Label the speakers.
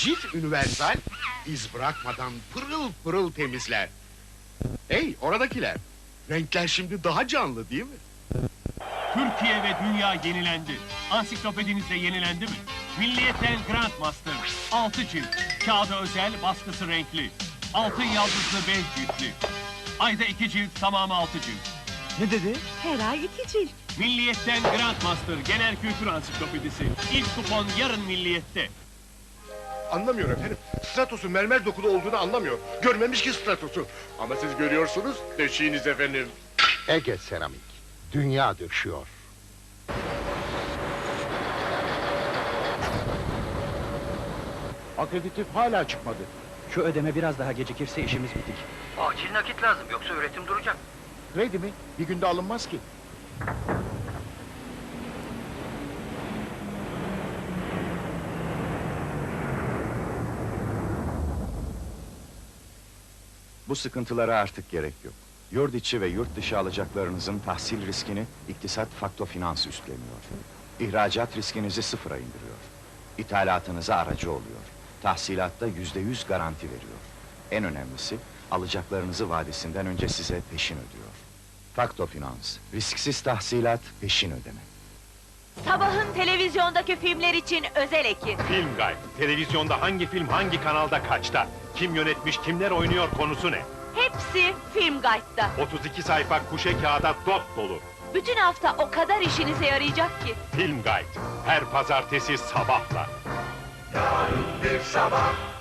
Speaker 1: Cilt Universal iz bırakmadan pırıl pırıl temizler. Hey oradakiler. Renkler şimdi daha canlı değil mi?
Speaker 2: Türkiye ve dünya yenilendi. Ansiklopediniz de yenilendi mi? Milliyetten Grandmaster. 6 cilt. Kağıda özel, baskısı renkli. Altın yaldızlı 5 ciltli. Ayda 2 cilt, tamamı 6 cilt.
Speaker 3: Ne dedi?
Speaker 4: Her ay iki cilt.
Speaker 2: Milliyetten Grandmaster Genel Kültür Ansiklopedisi. İlk kupon yarın Milliyet'te.
Speaker 1: Anlamıyor efendim. Stratos'un mermer dokulu olduğunu anlamıyor. Görmemiş ki Stratos'u. Ama siz görüyorsunuz. Döşeğiniz efendim.
Speaker 5: Ege Seramik. Dünya döşüyor.
Speaker 3: Akreditif hala çıkmadı. Şu ödeme biraz daha gecikirse işimiz bitik.
Speaker 6: Acil nakit lazım yoksa üretim duracak.
Speaker 3: Kredi mi? Bir günde alınmaz ki.
Speaker 7: Bu sıkıntılara artık gerek yok. Yurt içi ve yurt dışı alacaklarınızın tahsil riskini iktisat fakto finans üstleniyor. İhracat riskinizi sıfıra indiriyor. İthalatınıza aracı oluyor. Tahsilatta yüzde yüz garanti veriyor. En önemlisi alacaklarınızı vadesinden önce size peşin ödüyor. Fakto finans, risksiz tahsilat, peşin ödeme.
Speaker 4: Sabahın televizyondaki filmler için özel ekin.
Speaker 8: Film Guide. Televizyonda hangi film hangi kanalda kaçta? Kim yönetmiş, kimler oynuyor konusu ne?
Speaker 4: Hepsi Film Guide'da.
Speaker 8: 32 sayfa kuşe kağıda dop dolu.
Speaker 4: Bütün hafta o kadar işinize yarayacak ki.
Speaker 8: Film Guide. Her pazartesi sabahla.